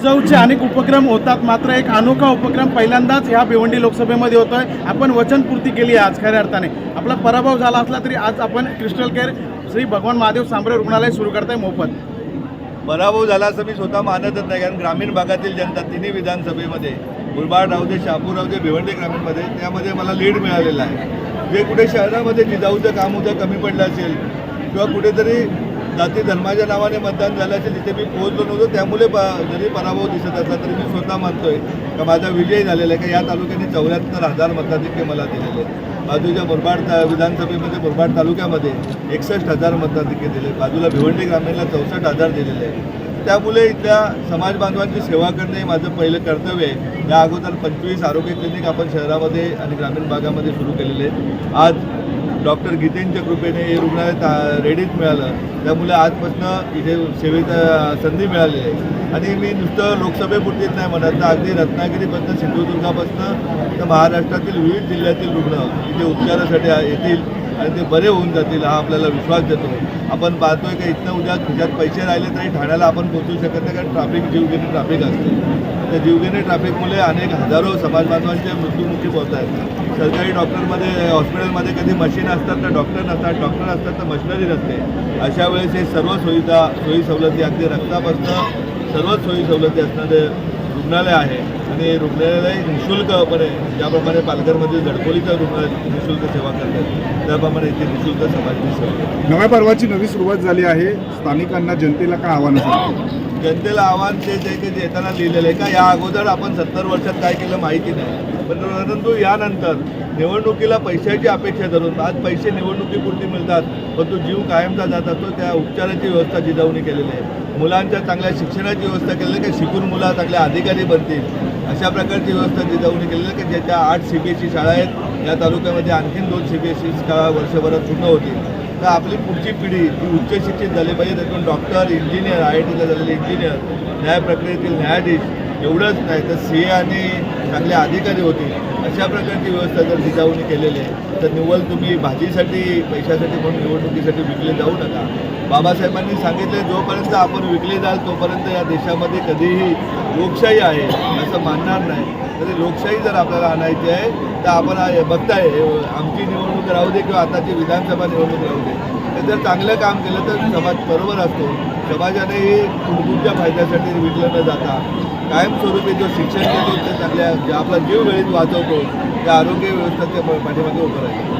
जिजाऊचे अनेक उपक्रम होतात. मात्र एक अनोखा उपक्रम पहिल्यांदाच ह्या भिवंडी लोकसभेमध्ये होतोय. आपण वचनपूर्ती केली आहे आज खऱ्या अर्थाने. आपला पराभव झाला असला तरी आज आपण क्रिस्टल केअर श्री भगवान महादेव सांबरे रुग्णालय सुरू करताय मोफत. पराभव झाला असं मी स्वतः मानतच नाही कारण ग्रामीण भागातील जनता तिन्ही विधानसभेमध्ये मुरबाड राहू दे शहापूर राहू दे भिवंडी ग्रामीणमध्ये त्यामध्ये मला लीड मिळालेला आहे. जे कुठे शहरामध्ये जिजाऊचं काम होतं कमी पडलं असेल किंवा कुठेतरी जाती धर्माच्या नावाने मतदान झाल्याचे तिथे मी पोहोचलो नव्हतो. त्यामुळे प जरी पराभव दिसत असला तरी मी स्वतः मानतोय का माझा विजय झालेला आहे का या तालुक्याने चौऱ्याहत्तर हजार मताधिक्य मला दिलेले बाजूच्या मुरबाड ता- विधानसभेमध्ये मुरबाड तालुक्यामध्ये एकसष्ट हजार मताधिक्य दिले बाजूला भिवंडी ग्रामीणला चौसष्ट हजार दिलेले आहे त्यामुळे इथल्या समाज बांधवांची सेवा करणे हे माझं पहिलं कर्तव्य आहे. या अगोदर पंचवीस आरोग्य क्लिनिक आपण शहरामध्ये आणि ग्रामीण भागामध्ये सुरू केलेले आहेत. आज डॉक्टर गीतेंच्या कृपेने हे रुग्णालय ता- मिळालं. त्यामुळे आजपासून इथे सेवेचा संधी मिळाली आहे. आणि मी नुसतं लोकसभेपुरतीच नाही म्हणत तर अगदी रत्नागिरीपासून सिंधुदुर्गापासून तर महाराष्ट्रातील विविध जिल्ह्यातील रुग्ण इथे उपचारासाठी येतील. आणि ते बरे होऊन जातील हा आपल्याला विश्वास देतो. आपण पाहतोय का इथनं उद्या खिशात पैसे राहिले तरी ठाण्याला आपण पोहोचू शकत नाही कारण ट्रॅफिक जीवघेणी ट्रॅफिक असते. त्या जीवघेणी ट्रॅफिकमुळे अनेक हजारो समाज बांधवांचे मृत्यूमुखी पोहोच आहेत. सरकारी डॉक्टरमध्ये हॉस्पिटलमध्ये कधी मशीन असतात तर डॉक्टर नसतात डॉक्टर असतात तर मशिनरी नसते. अशा वेळेस हे सर्व सुविधा सोयी सवलती अगदी रक्तापासून सर्वच सोयी सवलती असणारे रुग्णालय आहे. आणि हे रुग्णालय निशुल्कपणे ज्याप्रमाणे पालघरमध्ये झडकोलीचं रुग्णालय निशुल्क सेवा करतात त्याप्रमाणे इथे निशुल्क समाजाची सेवा नव्या पर्वाची नवी सुरुवात झाली आहे. स्थानिकांना जनतेला काय आव्हान असेल जनतेला आव्हान तेच आहे की येताना लिहिलेलं आहे का? या अगोदर आपण सत्तर वर्षात काय केलं माहिती नाही. पण परंतु यानंतर निवडणुकीला पैशाची अपेक्षा धरून आज पैसे निवडणुकीपुरती मिळतात परंतु जीव कायमचा जात असतो त्या उपचाराची व्यवस्था जिजाऊने केलेली आहे. मुलांच्या चांगल्या शिक्षणाची व्यवस्था केलेली आहे की शिकून मुलं चांगल्या अधिकारी बनतील? अशा प्रकारची व्यवस्था जिजाऊने केलेली आहे की ज्याच्या आठ सी बी एस सी शाळा आहेत या तालुक्यामध्ये आणखीन दोन सी बी एस सी शाळा वर्षभरात पूर्ण होतील. तर आपली पुढची पिढी ही उच्च शिक्षित झाली पाहिजे त्यातून डॉक्टर इंजिनियर आय आय टीला झालेले इंजिनियर न्याय प्रक्रियेतील न्यायाधीश एवढंच नाही तर सी ए आणि चांगले अधिकारी होते. अशा प्रकारची व्यवस्था जर जिजाऊने केलेली आहे तर निव्वळ तुम्ही भाजीसाठी पैशासाठी म्हणून निवडणुकीसाठी विकले जाऊ नका. बाबासाहेबांनी सांगितले जोपर्यंत आपण विकले जाल तोपर्यंत या देशामध्ये कधीही लोकशाही आहे असं मानणार नाही. तरी लोकशाही जर आपल्याला आणायची आहे तर आपण बघताय आमची निवडणूक राहू दे किंवा आताची विधानसभा निवडणूक राहू दे. तर जर चांगलं काम केलं तर समाज बरोबर असतो. समाजाने तुमच्या फायद्यासाठी विकलं न जाता कायमस्वरूपी जो शिक्षण देतो ते चांगल्या जे आपला जीव वेळेत वाचवतो त्या आरोग्य व्यवस्थेच्या पाठीमागे उभं राहतो.